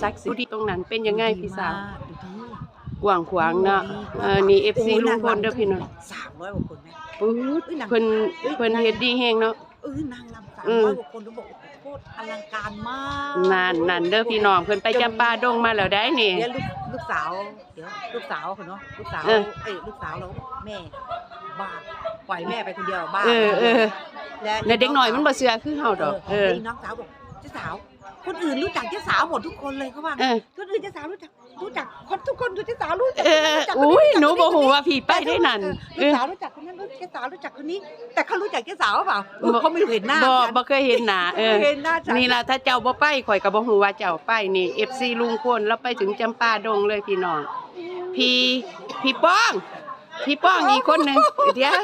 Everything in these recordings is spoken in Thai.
ศักดิ์สิทธิ์ตรงนั้นเป็นยังไงพี่สาวดูดีกว้างขวางเนาะเออนี่ FC ลุงพลเด้อพี่น้องสามร้อยกว่าคนไหมปื๊ดเพิ่นเพิ่นเฮ็ดดีแฮงเนาะเออนางรำสามอืมร้อยกว่าคนต้องบอกโคตรอลังการมากนั่นนั่นเด้อพี่น้องเพิ่นไปจำปาดงมาแล้วได้นี่เดี๋ยวลูกลูกสาวเดี๋ยวลูกสาวเขาเนาะลูกสาวเออเอ้ยลูกสาวเราแม่บ้าปล่อยแม่ไปคนเดียวบ้าเออเออและแล้วเด็กน้อยมันบ่เชื่อคือเฮาดอกเออแล้วน้องสาวบอก เจ้าสาว คนอื่นรู้จักเจ้าสาวหมดทุกคนเลยเขาว่าเออ คนอื่นเจ้าสาวรู้จักรู้จักคนทุกคนรู้เจ้าสาวรู้จักเออรู้จักอุ้ยรู้จักหนูบ่คฮู้ว่าพี่ไปได้นั่นเออเออลูกสาวรู้จักคนนั้นรู้จักเจ้าสาวรู้จักคนนี้ แต่เขารู้จักเจ้าสาวหรือเปล่าบ่เขาไม่เห็นหน้าบ่กันบ่เคยเห็นหน้าเออไม่เห็นหน้าฉัน นี่ล่ะถ้าเจ้าบ่ไปข่อยก็บ่ฮู้ว่าเจ้าไปนี่ FC ลุงพลแล้วไปถึงจำปาดงเลยพี่น้องพี่พี่ป้อง พี่ป้องอีกคนหนึ่งเดี๋ยว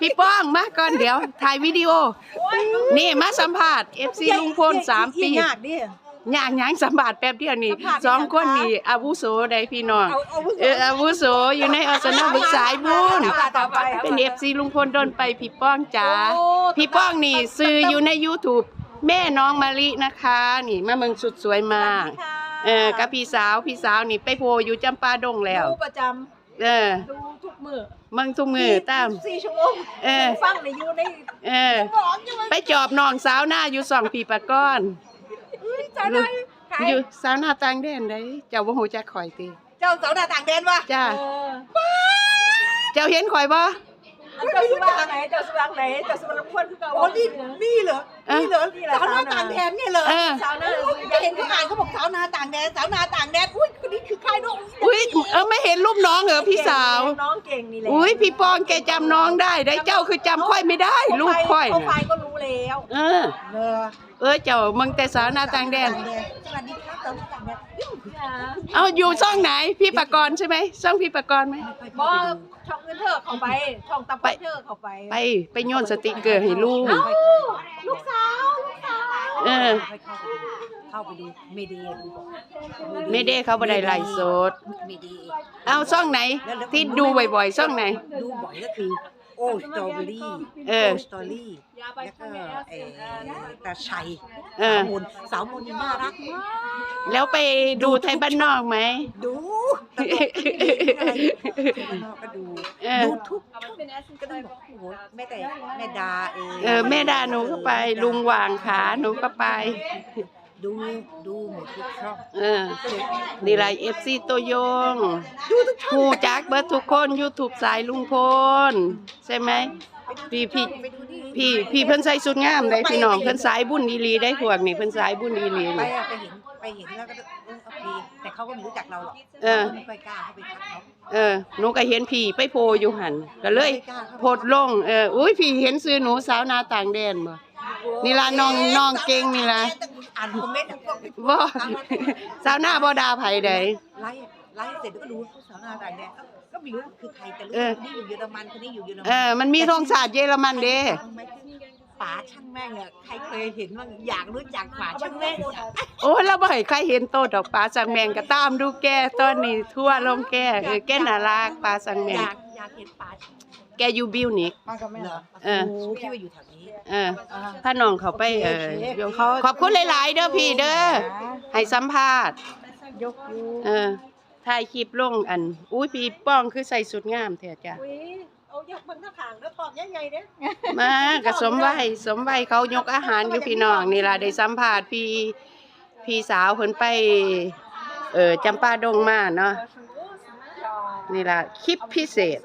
พี่ป้องมาก่อนเดี๋ยวถ่ายวิดีโอ นี่มาสัมภาษณ์ FC ลุงพลสามปียากดิยางย่างสัมภาษณ์แป๊บเดียวนี่สองคนนี่อาวุโสได้พี่น้องเอาเอาวุโสเอาวุโสอยู่ในอสนบึกสายบุญเอาต่อไปเป็น FC ลุงพลโดนไปพี่ป้องจ๋าพี่ป้องนี่ซื้ออยู่ใน YouTube แม่น้องมะลินะคะ นี่มาเมืองสุดสวยมากเออกับพี่สาวพี่สาวนี่ไปโพอยู่จำปาดงแล้วดูประจเออดู มือเมืองทุกมือตาม สี่ชั่วโมงเออ ฟังในยูในเออ หมอนยังไงไปจอบน้องสาวหน้าอยู่สองปีปะก้อนจะได้ขายอยู่สาวหน้าต่างแดนได้เจ้าบ่ฮู้จักข่อยติเจ้าสาวหน้าต่างแดนวะจ้า เออเจ้าเห็นข่อยบ่อันเจ้าสุรังไหนเจ้าสุรังไหนเจ้าสุรังพวนคือเก่าโอ้นี่นี่เหรอเออนี่เหรอสาวหน้าต่างแดนเนี่ยเหรอเออ สาวหน้าจะเห็นเขาอ่านเขาบอกสาวนาต่างแดนสาวนาต่างแดนอุ้ยค นนี้คือใครน้องอุ้ยเออไม่เห็นรูปน้องเหรอพี่สาว น้องเก่งนี่แหละอุ้ยพี่ปองแกจำน้องได้ได้เจ้าคือจำค่อยไม่ได้ ลูกค่อยเขาไฟน่ะก็รู้แล้วเออ เนอะเออเจ้ามึงแต่สาวหน้าต่างแดน สวัสดีครับสาวนาต่างแดนเฮ้ยเอาอยู่ช่องไหน พี่ปากรใช่ไหมช่องพี่ปากรไหมบอช่องเงินเธอเข้าไป ช่องตับไปเธอเข้าไปไปไปโยนสติกเกอร์ให้ลูกลูกสาวลูกสาว เออเข้าไป ดูเมเดย์ดูก่อนไม่ได้เขาบ่ได้ไลฟ์สด เมเดย์เอาช่องไหน ที่ดูบ่อยๆช่องไหน ดูบ่อยก็คือโอ้สตรอเบอรี่เออสตอรี่แล้วก็เออตาชัยเออ สาวมนสาวมนนี่น่ารักมากแล้วไปดูไทยบ้านนอกไหม ดูตลกอะไรนอกก็ดูเออ ดูทุกช่องก็ต้องบอกโอ้โหแม่แต่แม่ดาเอง เออแม่ดาหนูก็ไป ลุงวางขาหนูก็ไป ดูดูหมดทุกช่องเออนี่ไรเอฟซีตัวยงฮูจักเบิดทุกคน YouTube สายลุงพลใช่ไหมพี่พี่ไปดูนี่พี่พี่เพิ่นใส่สุดงามได้พี่น้องเพิ่นสายบุญอีหลีได้พวกนี่เพิ่นสายบุญอีหลีไปนี่ อะไปเห็นไปเห็นแล้วก็เออโอเคแต่เขาก็ไม่รู้จักเราหรอกเออ ไม่ค่อยกล้าเข้าไปทักเขาเออหนูก็เห็นพี่ไปโพอยู่หันก็เลยไม่กล้าเข้าไปโพดลงเอออุ้ยพี่เห็นซื้อหนูสาวนาต่างแดนบ่ นี่ล่ะน้องน้องเก่งนี่ล่ะ อ่านคอมเมนต์ทั้งพวกบ่สาวหน้าบ่ด่าไผใด ไลฟ์ไลฟ์เสร็จแล้วก็ดูเขาสาวนาต่างแดนก็ไม่รู้คือใครแต่รู้เออ คนนี้อยู่เยอรมันคนนี้อยู่เยอรมัเออ มันมีธงชาติเยอรมันเด้ทำไมป๋าช่างแม่งเนี่ยใครเคยเห็นบ้างอยากรู้จักป๋าช่างแม่งอะโอ้ยเราบ่ให้ใครเห็นโตดอกปลาสังแมงก็ตามดูแกตอนนี้ทั่วลงแกเออแกน่ารักปลาสังแมอง ยาก อยากเห็นป๋าแกอยู่บิวนิกเหรอเออ โอ้พี่ว่าอยู่แถวนี้เอออ่า ถ้าน้องเขาไปเออเดี๋ยวเขาขอบคุณหลาย ๆ เด้อพี่เด้อให้สัมภาษณ์ ยกยูเออถ่ายคลิปลงอัน อุ้ยพี่ป้องคือใส่สุดงามแท้จ้ะอุ้ยเอายกเบิ่งท่าขางแล้วปอบใหญ่ๆเด้อมาก็สมไว้สมไว้เขายกอาหารอยู่พี่น้องนี่ล่ะได้สัมภาษณ์พี่พี่สาวเพิ่นไป เออจำปาดงมาเนาะ นี่ละคลิปพิเศษ